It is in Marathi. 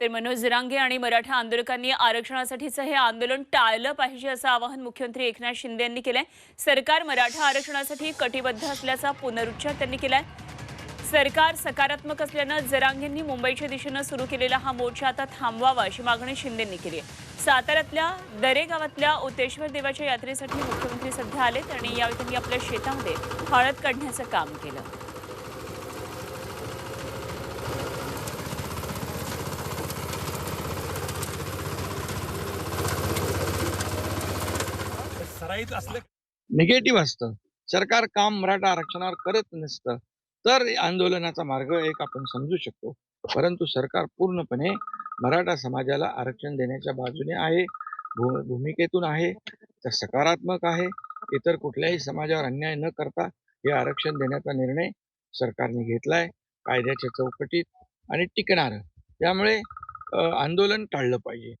तर मनोज जरांगे आणि मराठा आंदोलकांनी आरक्षणासाठीचं हे आंदोलन टाळलं पाहिजे असं आवाहन मुख्यमंत्री एकनाथ शिंदे यांनी केलंय. सरकार मराठा आरक्षणासाठी कटिबद्ध असल्याचा पुनरुच्चार त्यांनी केलाय. सरकार सकारात्मक असल्यानं जरांगेंनी मुंबईच्या दिशेनं सुरू केलेला हा मोर्चा आता थांबवावा अशी मागणी शिंदेंनी केली आहे. साताऱ्यातल्या दरे गावातल्या ओतेश्वर देवाच्या यात्रेसाठी मुख्यमंत्री सध्या आलेत आणि यावेळी त्यांनी आपल्या शेतामध्ये हळद काढण्याचं काम केलं. सराईत असलं निगेटिव्ह असतं. सरकार काम मराठा आरक्षणावर करत नसतं तर आंदोलनाचा मार्ग एक आपण समजू शकतो. परंतु सरकार पूर्णपणे मराठा समाजाला आरक्षण देण्याच्या बाजूने आहे भू- भूमिकेतून आहे तर सकारात्मक आहे. इतर कुठल्याही समाजावर अन्याय न करता हे आरक्षण देण्याचा निर्णय सरकारने घेतलाय. कायद्याच्या चौकटीत आणि टिकणार. त्यामुळे आंदोलन टाळलं पाहिजे.